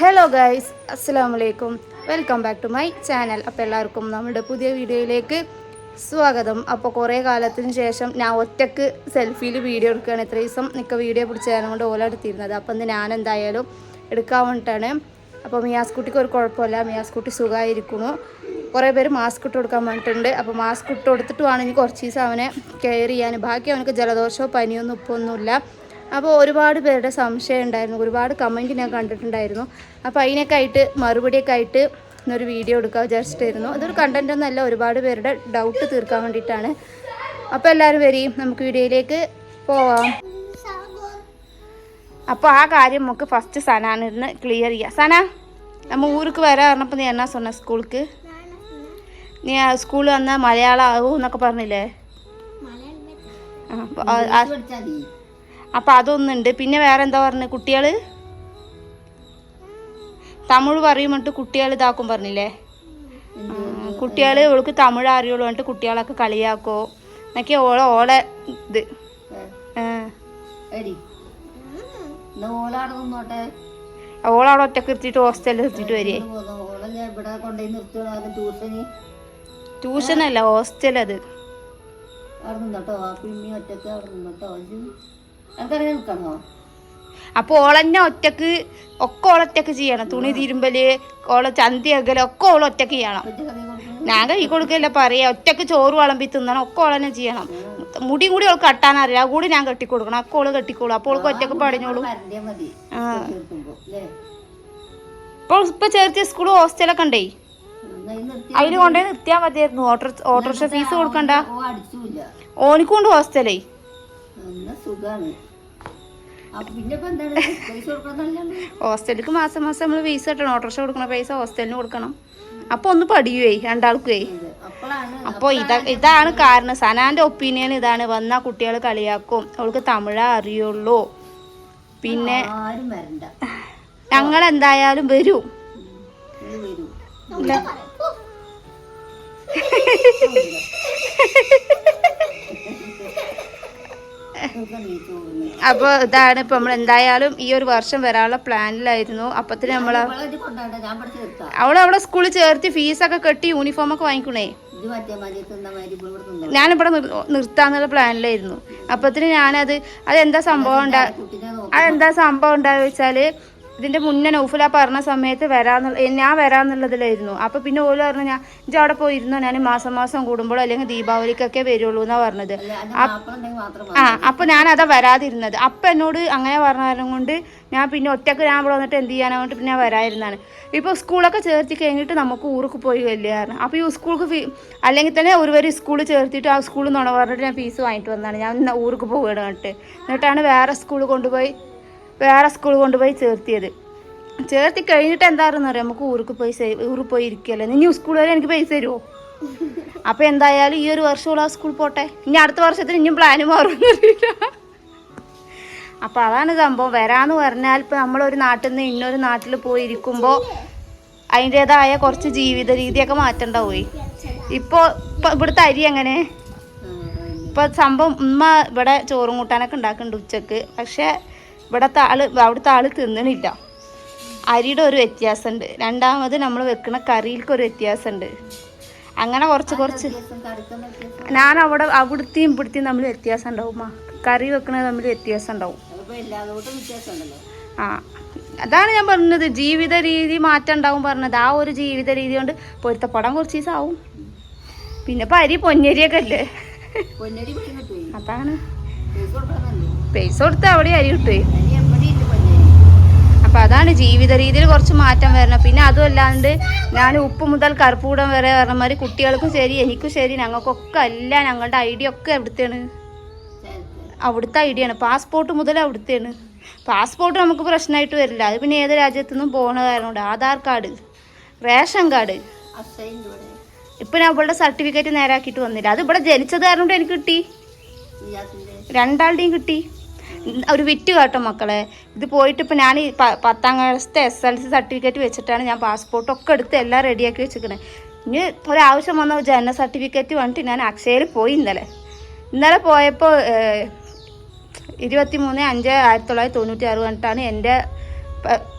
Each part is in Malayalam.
ഹലോ ഗൈസ് അസ്സാം വലൈക്കും welcome back to my channel അപ്പോൾ എല്ലാവർക്കും നമ്മുടെ പുതിയ വീഡിയോയിലേക്ക് സ്വാഗതം. അപ്പോൾ കുറേ കാലത്തിന് ശേഷം ഞാൻ ഒറ്റയ്ക്ക് സെൽഫിയിൽ വീഡിയോ എടുക്കുകയാണ്. ഇത്ര ദിവസം നിൽക്ക വീഡിയോ പിടിച്ച് തരാൻ കൊണ്ട് ഓല എടുത്തിരുന്നത്. അപ്പോൾ ഇന്ന് ഞാൻ എന്തായാലും എടുക്കാൻ വേണ്ടിയിട്ടാണ് അപ്പോൾ മിയാസ്കുട്ടിക്ക് ഒരു കുഴപ്പമില്ല. മിയാസ്കുട്ടി സുഖമായിരിക്കുന്നു. കുറേ പേര് മാസ്ക് ഇട്ട് കൊടുക്കാൻ വേണ്ടിയിട്ടുണ്ട് അപ്പോൾ മാസ്ക് ഇട്ട് കൊടുത്തിട്ട് വേണം ഇനി കുറച്ച് ദിവസം അവനെ കെയർ ചെയ്യാൻ. ബാക്കി അവനക്ക് ജലദോഷമോ പനിയൊന്നും ഉപ്പൊന്നുമില്ല അപ്പോൾ ഒരുപാട് പേരുടെ സംശയം ഉണ്ടായിരുന്നു. ഒരുപാട് കമന്റ് ഞാൻ കണ്ടിട്ടുണ്ടായിരുന്നു. അപ്പോൾ അതിനൊക്കെ ആയിട്ട് മറുപടിയൊക്കെ ആയിട്ട് ഒരു വീഡിയോ എടുക്കാൻ വിചാരിച്ചിട്ടായിരുന്നു. അതൊരു കണ്ടന്റ് ഒന്നല്ല ഒരുപാട് പേരുടെ ഡൗട്ട് തീർക്കാൻ വേണ്ടിയിട്ടാണ്. അപ്പോൾ എല്ലാവരും വരെയും നമുക്ക് വീഡിയോയിലേക്ക് പോവാം. അപ്പോൾ ആ കാര്യം നമുക്ക് ഫസ്റ്റ് സനാനിരുന്ന് ക്ലിയർ ചെയ്യാം. സന നമ്മൾ ഊർക്ക് വരാൻ പറഞ്ഞപ്പോൾ നീ എന്നാ സൊന്ന സ്കൂൾക്ക്? നീ സ്കൂളിൽ വന്നാൽ മലയാളം ആകൂ എന്നൊക്കെ പറഞ്ഞില്ലേ? ആ അപ്പോൾ അപ്പൊ അതൊന്നുണ്ട്. പിന്നെ വേറെ എന്താ പറഞ്ഞത് കുട്ടികൾ തമിഴ് പറയുമ്പോട്ട് കുട്ടികൾ ഇതാക്കും പറഞ്ഞില്ലേ? കുട്ടികൾ ഓൾക്ക് തമിഴ് അറിയുള്ളൂ എന്നിട്ട് കുട്ടികളൊക്കെ കളിയാക്കോ. എന്നൊക്കെ ഓളെ ഓളെ ഇത്. ഓളവിടെ ഒറ്റയ്ക്ക് നിർത്തിയിട്ട് ഹോസ്റ്റലിൽ നിർത്തിയിട്ട് വരികയെ. പോന്നു ട്യൂഷന്. ട്യൂഷനല്ല ഹോസ്റ്റൽ അത് അവിടെ നിന്നോട്ടോ? ആ പിമ്മി ഒറ്റയ്ക്ക് അവിടെ നിന്നോട്ടോ? നിൽക്കണോ? അപ്പൊ ഓളന്നെ ഒറ്റയ്ക്ക് ഒക്കെ ഓളൊറ്റക്ക് ചെയ്യണം. തുണി തിരുമ്പൽ ഓളെ ചന്തി അകൽ ഒക്കെ ഓൾ ഒറ്റയ്ക്ക് ചെയ്യണം. ഞാൻ കൈ കൊടുക്കല്ല പറയാ. ഒറ്റയ്ക്ക് ചോറ് വിളമ്പി തിന്നണം ഒക്കെ ഓളന്നെ ചെയ്യണം. മുടി കൂടി ഓൾക്ക് കട്ടാൻ അത് കൂടി ഞാൻ കെട്ടിക്കൊടുക്കണം. ഒക്കെ ഓൾ കെട്ടിക്കോളും. അപ്പോൾ ഓൾക്ക് ഒറ്റയ്ക്ക് പടിഞ്ഞോളൂ ഇപ്പൊ ആ ഇപ്പോൾ ഇപ്പൊ ചേർത്തിയ സ്കൂൾ ഹോസ്റ്റലൊക്കെ ഉണ്ടേ? അതിന് കൊണ്ടേ നിർത്തിയാ നിർത്തിയാൽ മതിയായിരുന്നു ഓട്ടോ ഓട്ടോറിക്ഷ ഫീസ് കൊടുക്കണ്ട. ഓനിക്കൊണ്ട് ഹോസ്റ്റലേ? സുഖാണ്. ഹോസ്റ്റലിക്ക് മാസം മാസം നമ്മൾ ഫീസ് കിട്ടണം. ഓട്ടോറിക്ഷ കൊടുക്കണ പൈസ ഹോസ്റ്റലിന് കൊടുക്കണം. അപ്പൊ ഒന്ന് പഠിയുവേ രണ്ടാൾക്കുവേ. അപ്പോൾ ഇതാ ഇതാണ് കാരണം. സനാന്റെ ഒപ്പീനിയൻ ഇതാണ്. വന്ന കുട്ടികൾ കളിയാക്കും. അവൾക്ക് തമിഴ അറിയുള്ളൂ. പിന്നെ ഞങ്ങൾ എന്തായാലും വരൂ. ഇല്ല. അപ്പോൾ ഇതാണ് ഇപ്പൊ നമ്മൾ എന്തായാലും ഈ ഒരു വർഷം വരാനുള്ള പ്ലാനിലായിരുന്നു. അപ്പത്തിന് നമ്മൾ അവളെ അവളെ അവൾ അവിടെ സ്കൂളിൽ ചേർത്ത് ഫീസൊക്കെ കെട്ടി യൂണിഫോം ഒക്കെ വാങ്ങിക്കണേ ഞാനിവിടെ നിർ- നിർത്താന്നുള്ള പ്ലാനിലായിരുന്നു. അപ്പത്തിന് ഞാനത് അതെന്താ സംഭവം ഉണ്ടാ അതെന്താ സംഭവം ഉണ്ടായെന്ന് വെച്ചാൽ ഇതിന്റെ മുന്നേ നൗഫുല പറഞ്ഞ സമയത്ത് വരാന്നുള്ള ഞാൻ വരാന്നുള്ളതിലായിരുന്നു. അപ്പൊ പിന്നെ ഓൽ പറഞ്ഞു ഞാൻ ഇജ്ജ് അവിടെ പോയിരുന്നോ? ഞാൻ മാസം മാസം കൂടുമ്പോൾ അല്ലെങ്കിൽ ദീപാവലിക്കൊക്കെ വരുള്ളൂ എന്നാ പറഞ്ഞത്. ആ അപ്പൊ ഞാൻ അതാ വരാതിരുന്നത്. അപ്പൊ എന്നോട് അങ്ങനെ പറഞ്ഞാലും കൊണ്ട് ഞാൻ പിന്നെ ഒറ്റയ്ക്ക് ഞാൻ ഇവിടെ വന്നിട്ട് എന്ത് ചെയ്യാനാ വേണ്ടി പിന്നെ ഞാൻ വരാതിരുന്നാണ് ഇപ്പൊ സ്കൂളൊക്കെ ചേർത്തി കഴിഞ്ഞിട്ട് നമുക്ക് ഊർക്ക് പോയി കല്യാണം അപ്പൊ ഈ സ്കൂൾക്ക് ഫീ അല്ലെങ്കിൽ തന്നെ ഒരു വരെ സ്കൂളിൽ ചേർത്തിട്ട് ആ സ്കൂളിൽ നുണ പറഞ്ഞിട്ട് ഞാൻ ഫീസ് വാങ്ങിട്ട് വന്നതാണ്. ഞാൻ ഊർക്ക് പോവുകയാണ് എന്നിട്ട് എന്നിട്ടാണ് വേറെ സ്കൂളിൽ കൊണ്ടുപോയി വേറെ സ്കൂളിൽ കൊണ്ടുപോയി ചേർത്തിയത്. ചേർത്തി കഴിഞ്ഞിട്ട് എന്താണെന്ന് അറിയാം? നമുക്ക് ഊർക്ക് പോയി ഊറിൽ പോയി ഇരിക്കുകയല്ലേ. ഇനി സ്കൂൾ വരെ എനിക്ക് പൈസ തരുമോ അപ്പൊ എന്തായാലും ഈ ഒരു വർഷമുള്ള ആ സ്കൂൾ പോട്ടെ. ഇനി അടുത്ത വർഷത്തിന് ഇനിയും പ്ലാന് മാറുന്നില്ല അപ്പൊ അതാണ് സംഭവം. വരാന്ന് പറഞ്ഞാൽ ഇപ്പൊ നമ്മളൊരു നാട്ടിൽ നിന്ന് ഇന്നൊരു നാട്ടിൽ പോയി ഇരിക്കുമ്പോ അതിന്റെതായ കുറച്ച് ജീവിത രീതിയൊക്കെ മാറ്റണ്ടാവേ ഇപ്പോൾ ഇപ്പൊ ഇവിടുത്തെ അരി എങ്ങനെ? ഇപ്പൊ സംഭവം ഉമ്മ ഇവിടെ ചോറും കൂട്ടാനൊക്കെ ഉണ്ടാക്കുന്നുണ്ട് ഉച്ചയ്ക്ക്. പക്ഷെ ഇവിടത്തെ ആൾ അവിടുത്തെ ആൾ തിന്നണില്ല. അരിയുടെ ഒരു വ്യത്യാസമുണ്ട് രണ്ടാമത് നമ്മൾ വെക്കുന്ന കറിയിൽക്ക് ഒരു വ്യത്യാസമുണ്ട് അങ്ങനെ കുറച്ച് കുറച്ച്. ഞാൻ അവിടെ അവിടുത്തെയും ഇവിടുത്തെയും തമ്മിൽ വ്യത്യാസം ഉണ്ടാവും. കറി വെക്കുന്നത് തമ്മിൽ വ്യത്യാസം ഉണ്ടാവും ആ. അതാണ് ഞാൻ പറഞ്ഞത്. ജീവിത രീതി മാറ്റം ഉണ്ടാവും പറഞ്ഞത്. ആ ഒരു ജീവിത രീതി കൊണ്ട് പൊരുത്തപ്പെടാൻ കുറച്ച് ദിവസമാവും പിന്നെ ഇപ്പം അരി പൊന്നരിയൊക്കെ അല്ലേ അതാണ്. പൈസ കൊടുത്ത് അവിടെ അരി കിട്ടുവേ അരി എവിടെ ഇല്ല പൊന്നരി അപ്പൊ അതാണ് ജീവിത രീതിയിൽ കുറച്ച് മാറ്റം വരണം. പിന്നെ അതും അല്ലാണ്ട് ഞാൻ ഉപ്പ് മുതൽ കറുപ്പൂടം വരെ പറഞ്ഞ മാതിരി കുട്ടികൾക്കും ശരി എനിക്കും ശരി ഞങ്ങൾക്കൊക്കെ അല്ല ഞങ്ങളുടെ ഐഡിയ ഒക്കെ എവിടുത്തെയാണ്? അവിടുത്തെ ഐഡിയ ആണ്. പാസ്പോർട്ട് മുതൽ അവിടുത്തെയാണ്. പാസ്പോർട്ട് നമുക്ക് പ്രശ്നമായിട്ട് വരില്ല. അത് പിന്നെ ഏത് രാജ്യത്തു നിന്നും പോകണ കാരണം കൊണ്ട് ആധാർ കാർഡ് റേഷൻ കാർഡ്. ഇപ്പം ഞാൻ അവളുടെ സർട്ടിഫിക്കറ്റ് നേരാക്കിയിട്ട് വന്നില്ല. അത് ഇവിടെ ജനിച്ചത് കാരണം എനിക്ക് കിട്ടി. രണ്ടാളുടെയും കിട്ടി. ഒരു വിറ്റ് കേട്ടോ മക്കളെ. ഇത് പോയിട്ട് ഇപ്പം ഞാൻ പത്താം ക്ലാസ്സത്തെ എസ് എൽ സി സർട്ടിഫിക്കറ്റ് വെച്ചിട്ടാണ് ഞാൻ പാസ്പോർട്ടൊക്കെ എടുത്ത് എല്ലാം റെഡിയാക്കി വെച്ചിരിക്കണേ. ഇനി ഒരാവശ്യം വന്ന ജനന സർട്ടിഫിക്കറ്റ് വന്നിട്ട് ഞാൻ അക്ഷയയിൽ പോയി ഇന്നലെ. ഇന്നലെ പോയപ്പോൾ ഇരുപത്തി മൂന്ന് അഞ്ച് ആയിരത്തി തൊള്ളായിരത്തി തൊണ്ണൂറ്റി ആറ് വന്നിട്ടാണ് എന്റെ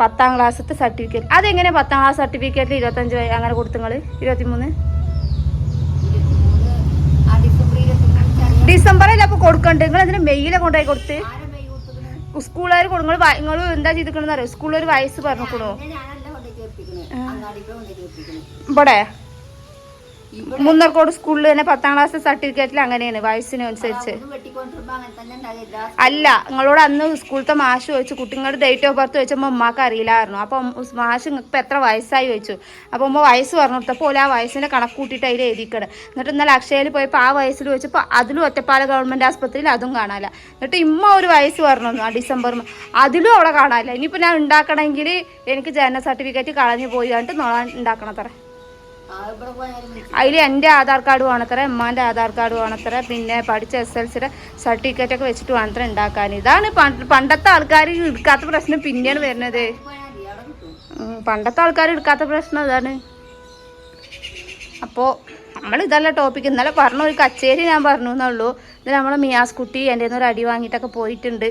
പത്താം ക്ലാസ്സത്തെ സർട്ടിഫിക്കറ്റ്. അതെങ്ങനെ പത്താം ക്ലാസ് സർട്ടിഫിക്കറ്റിൽ ഇരുപത്തഞ്ച് അങ്ങനെ കൊടുത്തുങ്ങൾ ഇരുപത്തി ചെറിയ ഡിസംബറിൽ അപ്പോൾ കൊടുക്കണ്ട്? നിങ്ങൾ അതിന് മെയ്യിലെ കൊണ്ടുപോയി കൊടുത്ത്? സ്കൂളുകാർ കൊടുങ്ങൾ നിങ്ങൾ എന്താ ചെയ്തിക്കണെന്ന് അറിയോ? സ്കൂളിൽ ഒരു വയസ്സ് പറഞ്ഞിക്കണോ? ചേർപ്പിക്കണേ ഇവിടെ ഇവിടെ? മുന്നർക്കോട് സ്കൂളിൽ തന്നെ പത്താം ക്ലാസ് സർട്ടിഫിക്കറ്റിൽ അങ്ങനെയാണ് വയസ്സിനനുസരിച്ച്. അല്ല നിങ്ങളോട് അന്ന് സ്കൂളത്തെ മാഷ് ചോദിച്ചു കുട്ടികളുടെ ഡേറ്റ് ഓഫ് ബർത്ത് ചോദിച്ചപ്പോൾ ഉമ്മാക്ക് അറിയില്ലായിരുന്നു. അപ്പം മാഷ് നിങ്ങൾക്ക് എത്ര വയസ്സായി വെച്ചു അപ്പോൾ ഉമ്മ വയസ്സ് പറഞ്ഞു കൊടുത്തപ്പോൾ ആ വയസ്സിന്റെ കണക്ക് കൂട്ടിയിട്ട് അതിൽ എഴുതിക്കണം. എന്നിട്ട് ഇന്നലെ അക്ഷയയിൽ പോയപ്പോൾ ആ വയസ്സിൽ ചോദിച്ചപ്പോൾ അതിലും ഒറ്റപ്പാല ഗവൺമെന്റ് ആസ്പത്രിയിൽ അതും കാണാനില്ല. എന്നിട്ട് ഇമ്മ ഒരു വയസ്സ് പറഞ്ഞു ആ ഡിസംബർ അതിലും അവിടെ കാണാനില്ല. ഇനിയിപ്പോൾ ഞാൻ ഉണ്ടാക്കണമെങ്കിൽ എനിക്ക് ജനന സർട്ടിഫിക്കറ്റ് കളഞ്ഞു പോയി. കണ്ടിട്ട് നോളാൻ വിളിച്ചു. അതിൽ എന്റെ ആധാർ കാർഡ് വേണത്ര ഉമ്മാന്റെ ആധാർ കാർഡ് വേണത്ര പിന്നെ പഠിച്ച എസ് എൽ സിയുടെ സർട്ടിഫിക്കറ്റ് ഒക്കെ വെച്ചിട്ട് വേണത്ര ഉണ്ടാക്കാൻ. ഇതാണ് പണ്ടത്തെ ആൾക്കാർ എടുക്കാത്ത പ്രശ്നം പിന്നെയാണ് വരുന്നത്. പണ്ടത്തെ ആൾക്കാർ എടുക്കാത്ത പ്രശ്നം ഇതാണ് അപ്പോൾ നമ്മൾ ഇതല്ല ടോപ്പിക്ക് ഇന്നലെ പറഞ്ഞു ഒരു കച്ചേരി ഞാൻ പറഞ്ഞു എന്നുള്ളൂ. ഇത് നമ്മളെ മിയാസ് കുട്ടി എന്റെ ഒരു അടി വാങ്ങിയിട്ടൊക്കെ പോയിട്ടുണ്ട്.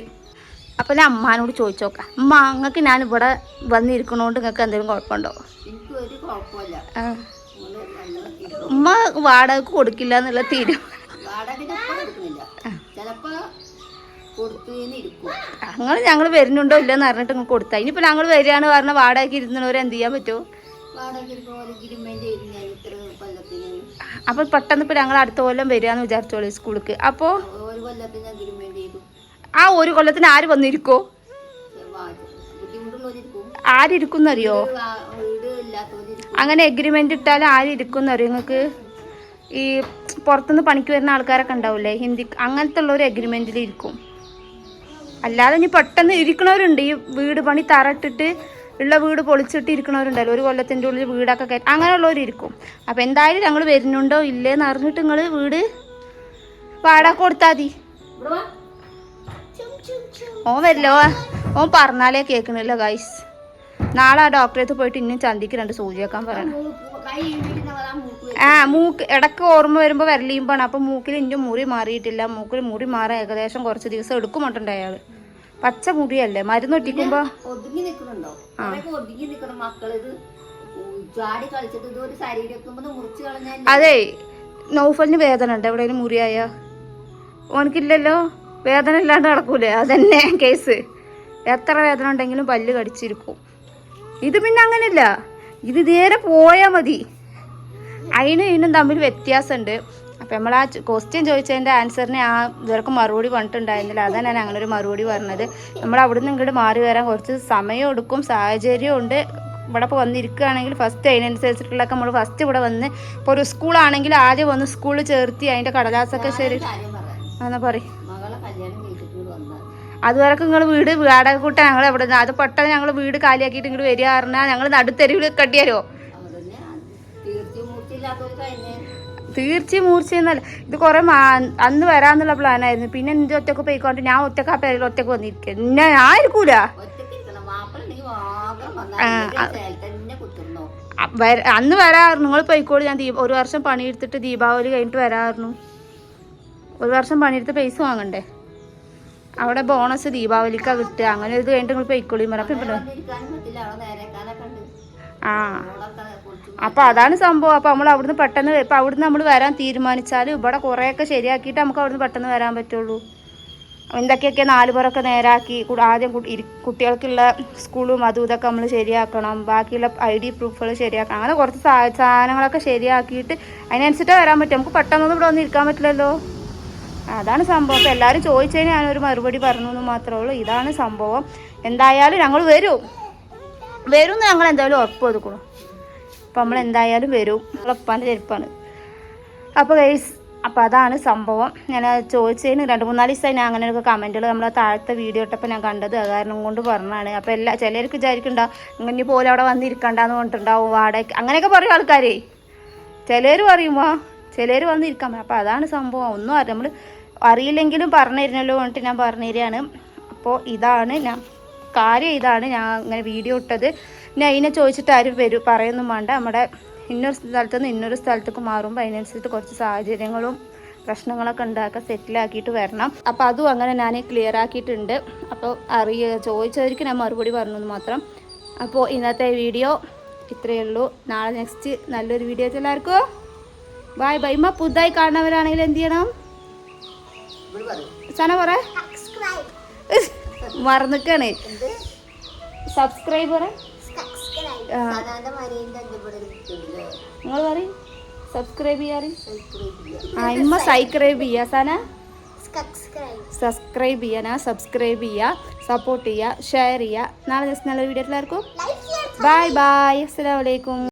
അപ്പോൾ ഞാൻ അമ്മാനോട് ചോദിച്ചു നോക്കാം അമ്മ നിങ്ങൾക്ക് ഞാൻ ഇവിടെ വന്നിരിക്കണോണ്ട് നിങ്ങൾക്ക് എന്തെങ്കിലും കുഴപ്പമുണ്ടോ? ഉമ്മ വാടക കൊടുക്കില്ല എന്നുള്ള തീരുമാനം വാടക ഞങ്ങൾ ഞങ്ങൾ വരുന്നുണ്ടോ ഇല്ലെന്ന് അറിഞ്ഞിട്ട് ഇങ്ങനെ കൊടുത്താൽ ഇനിയിപ്പോൾ ഞങ്ങൾ വരികയാണ് പറഞ്ഞ വാടകയ്ക്ക് ഇരുന്നവരെ എന്ത് ചെയ്യാൻ പറ്റുമോ അപ്പൊ അപ്പോൾ പെട്ടെന്ന് ഇപ്പോൾ ഞങ്ങൾ അടുത്ത കൊല്ലം വരികയെന്ന് വിചാരിച്ചോളൂ സ്കൂളിലേക്ക് അപ്പോൾ ആ ഒരു കൊല്ലത്തിന് ആര് വന്നിരിക്കോ? ആരിക്കും അറിയോ വീട് ഇല്ലാത്തവരിക്കും അങ്ങനെ എഗ്രിമെന്റ് ഇട്ടാൽ ആരിരിക്കുന്നറിയോ നിങ്ങൾക്ക് ഈ പുറത്തുനിന്ന് പണിക്ക് വരുന്ന ആൾക്കാരൊക്കെ ഉണ്ടാവില്ലേ ഹിന്ദി അങ്ങനത്തെ ഉള്ള ഒരു എഗ്രിമെന്റിൽ ഇരിക്കും. അല്ലാതെ ഇനി പെട്ടെന്ന് ഇരിക്കണവരുണ്ട്. ഈ വീട് പണി തറട്ടിട്ട് ഉള്ള വീട് പൊളിച്ചിട്ട് ഇരിക്കണവരുണ്ടല്ലോ. ഒരു കൊല്ലത്തിന്റെ ഉള്ളിൽ വീടൊക്കെ കയറ്റി അങ്ങനെയുള്ളവർ ഇരിക്കും. അപ്പോൾ എന്തായാലും ഞങ്ങൾ വരുന്നുണ്ടോ ഇല്ലേന്ന് അറിഞ്ഞിട്ട് നിങ്ങൾ വീട് വാടക കൊടുത്താൽ മതി. ഓ. ഓൻ വരില്ലോ. ഓൻ പറഞ്ഞാലേ കേൾക്കണില്ല ഗൈസ് നാളെ ആ ഡോക്ടറെ അടുത്ത് പോയിട്ട് ഇന്നും ചന്തിക്ക് രണ്ട് സൂചി വെക്കാൻ പറയണം. ആ മൂക്ക് ഇടയ്ക്ക് ഓർമ്മ വരുമ്പോൾ വരലീമ്പാണ്. അപ്പം മൂക്കിൽ ഇന്നും മുറി മാറിയിട്ടില്ല. മൂക്കിൽ മുറി മാറാൻ ഏകദേശം കുറച്ച് ദിവസം എടുക്കുമുട്ടുണ്ട് അയാൾ പച്ച മുറിയല്ലേ? മരുന്ന് ഒട്ടിക്കുമ്പോ? ഒതുങ്ങി നിൽക്കുന്നുണ്ടോ കുറെയൊക്കെ ഒതുങ്ങി നിൽക്കണം മക്കളിത് ചാടി കളിച്ചിട്ട് ഇത് ഒരു ശരീരം എത്തുമ്പോ മുറിച്ച് കളഞ്ഞാൽ അതെ. നൗഫലിന് വേദന ഉണ്ട്? എവിടെയെങ്കിലും മുറിയായ? ഓനക്കില്ലല്ലോ. വേദന ഇല്ലാണ്ട് നടക്കൂലേ? അതന്നെ കേസ്. എത്ര വേദന ഉണ്ടെങ്കിലും പല്ല് കടിച്ചിരിക്കും. ഇത് പിന്നെ അങ്ങനെയല്ല. ഇത് നേരെ പോയാൽ മതി. അതിനും ഇതിനും തമ്മിൽ വ്യത്യാസമുണ്ട് അപ്പം നമ്മൾ ആ ക്വസ്റ്റ്യൻ ചോദിച്ചതിന്റെ ആൻസറിന് ആ ഇവർക്ക് മറുപടി പറഞ്ഞിട്ടുണ്ടായിരുന്നില്ല. അതാണ് ഞാൻ അങ്ങനെ ഒരു മറുപടി പറഞ്ഞത്. നമ്മൾ അവിടെ നിന്ന് ഇങ്ങോട്ട് മാറി വരാൻ കുറച്ച് സമയം എടുക്കും സാഹചര്യം ഉണ്ട്. ഇവിടെ ഇപ്പോൾ വന്നിരിക്കുകയാണെങ്കിൽ ഫസ്റ്റ് അതിനനുസരിച്ചിട്ടുള്ളതൊക്കെ നമ്മൾ ഫസ്റ്റ് ഇവിടെ വന്ന് ഇപ്പോൾ ഒരു സ്കൂളാണെങ്കിൽ ആദ്യം വന്ന് സ്കൂളിൽ ചേർത്തി അതിന്റെ കടലാസൊക്കെ ശരി എന്നാ പറയും? വന്നാൽ അതുവരെ നിങ്ങൾ വീട് വാടക കൂട്ടാൻ ഞങ്ങൾ എവിടെ അത് പെട്ടെന്ന് ഞങ്ങൾ വീട് കാലിയാക്കിയിട്ട് ഇങ്ങോട്ട് വരിക പറഞ്ഞാൽ ഞങ്ങൾ നടുത്തെരുവിൽ കെട്ടിയാലോ തീർച്ച മൂർച്ചയെന്നല്ല ഇത് കുറെ അന്ന് വരാന്നുള്ള പ്ലാനായിരുന്നു. പിന്നെ എന്റെ ഒറ്റയ്ക്ക് പോയിക്കൊണ്ട് ഞാൻ ഒറ്റയ്ക്ക് ആ പേരിൽ ഒറ്റയ്ക്ക് വന്നിരിക്കുക എന്നെ ആയിരിക്കൂല. അന്ന് വരാറുണ്ട് നിങ്ങൾ പോയിക്കോളൂ. ഞാൻ ഒരു വർഷം പണിയെടുത്തിട്ട് ദീപാവലി കഴിഞ്ഞിട്ട് വരാറുന്നു ഒരു വർഷം പണിയെടുത്ത് പൈസ വാങ്ങണ്ടേ? അവിടെ ബോണസ് ദീപാവലിക്കാ കിട്ടുക. അങ്ങനെ ഇത് കഴിഞ്ഞിട്ട് നിങ്ങൾ പോയിക്കോളി. മറപ്പം ആ. അപ്പൊ അതാണ് സംഭവം. അപ്പൊ നമ്മൾ അവിടുന്ന് പെട്ടെന്ന് ഇപ്പൊ അവിടുന്ന് നമ്മൾ വരാൻ തീരുമാനിച്ചാൽ ഇവിടെ കുറെയൊക്കെ ശരിയാക്കിയിട്ട് നമുക്ക് അവിടുന്ന് പെട്ടെന്ന് വരാൻ പറ്റുള്ളൂ. എന്തൊക്കെയൊക്കെ നാല് പേരൊക്കെ നേരാക്കി ആദ്യം കുട്ടികൾക്കുള്ള സ്കൂളും അതും ഇതൊക്കെ നമ്മൾ ശരിയാക്കണം. ബാക്കിയുള്ള ഐ ഡി പ്രൂഫുകൾ ശരിയാക്കണം. അങ്ങനെ കുറച്ച് സാധനങ്ങളൊക്കെ ശരിയാക്കിയിട്ട് അതിനനുസരിച്ചിട്ടേ വരാൻ പറ്റും. നമുക്ക് പെട്ടെന്നൊന്നും ഇവിടെ വന്നിരിക്കാൻ പറ്റില്ലല്ലോ. അതാണ് സംഭവം. അപ്പോൾ എല്ലാവരും ചോദിച്ചതിന് ഞാനൊരു മറുപടി പറഞ്ഞു എന്ന് മാത്രമേ ഉള്ളൂ. ഇതാണ് സംഭവം. എന്തായാലും ഞങ്ങൾ വരും. വരും എന്ന് ഞങ്ങൾ എന്തായാലും ഉറപ്പ് ഒതുക്കണം അപ്പം നമ്മൾ എന്തായാലും വരും. ഉറപ്പാന്റെ ചെരുപ്പാണ്. അപ്പോൾ ഗൈസ് അപ്പോൾ അതാണ് സംഭവം. ഞാൻ ചോദിച്ചതിന് രണ്ട് മൂന്നാൽ ദിവസമായി ഞാൻ അങ്ങനെയൊക്കെ കമന്റുകൾ നമ്മൾ താഴത്തെ വീഡിയോ ഇട്ടപ്പോൾ ഞാൻ കണ്ടത് കാരണം കൊണ്ട് പറഞ്ഞതാണ്. അപ്പോൾ എല്ലാ ചിലർക്ക് വിചാരിക്കണ്ടാവും ഇനി പോലെ അവിടെ വന്നിരിക്കണ്ടെന്ന് പറഞ്ഞിട്ടുണ്ടാവും വാടക അങ്ങനെയൊക്കെ പറയും ആൾക്കാരെ. ചിലർ പറയുമോ ചിലർ വന്നിരിക്കാൻ പറ്റും അപ്പോൾ അതാണ് സംഭവം. ഒന്നും അറിയാം നമ്മൾ അറിയില്ലെങ്കിലും പറഞ്ഞു തരുന്നല്ലോ പറഞ്ഞിട്ട് ഞാൻ പറഞ്ഞു തരികയാണ് അപ്പോൾ ഇതാണ് ഞാൻ കാര്യം ഇതാണ് ഞാൻ അങ്ങനെ വീഡിയോ ഇട്ടത്. ഇനി അതിനെ ചോദിച്ചിട്ട് ആരും വരും പറയൊന്നും വേണ്ട. നമ്മുടെ ഇന്നൊരു സ്ഥലത്തു നിന്ന് ഇന്നൊരു സ്ഥലത്തേക്ക് മാറുമ്പോൾ അതിനനുസരിച്ച് കുറച്ച് സാഹചര്യങ്ങളും പ്രശ്നങ്ങളൊക്കെ ഉണ്ടാക്കുക സെറ്റിലാക്കിയിട്ട് വരണം. അപ്പോൾ അതും അങ്ങനെ ഞാൻ ക്ലിയർ ആക്കിയിട്ടുണ്ട്. അപ്പോൾ അറിയ ചോദിച്ചവർക്ക് ഞാൻ മറുപടി പറഞ്ഞു മാത്രം. അപ്പോൾ ഇന്നത്തെ വീഡിയോ ഇത്രയേ ഉള്ളൂ. നാളെ നെക്സ്റ്റ് നല്ലൊരു വീഡിയോ എല്ലാവർക്കും ബായ് ബൈ. ഇമ്മ പുതുതായി കാണുന്നവരാണെങ്കിൽ എന്ത് ചെയ്യണം? സന പറ. മറന്നിക്കാണ്. ഇവിടെ കിട്ടില്ലേ നിങ്ങൾ പറയും സബ്സ്ക്രൈബ് ചെയ്യാറ്. സബ്സ്ക്രൈബ് ആ ഇമ്മ സബ്സ്ക്രൈബ് ചെയ്യാ. സന? സബ്സ്ക്രൈബ് ചെയ്യാൻ ഞാൻ സബ്സ്ക്രൈബ് ചെയ്യുക സപ്പോർട്ട് ചെയ്യുക ഷെയർ ചെയ്യുക നാളെ ദിവസം നല്ലൊരു വീഡിയോ എല്ലാവർക്കും. Bye bye. അസ്സലാമലൈക്കും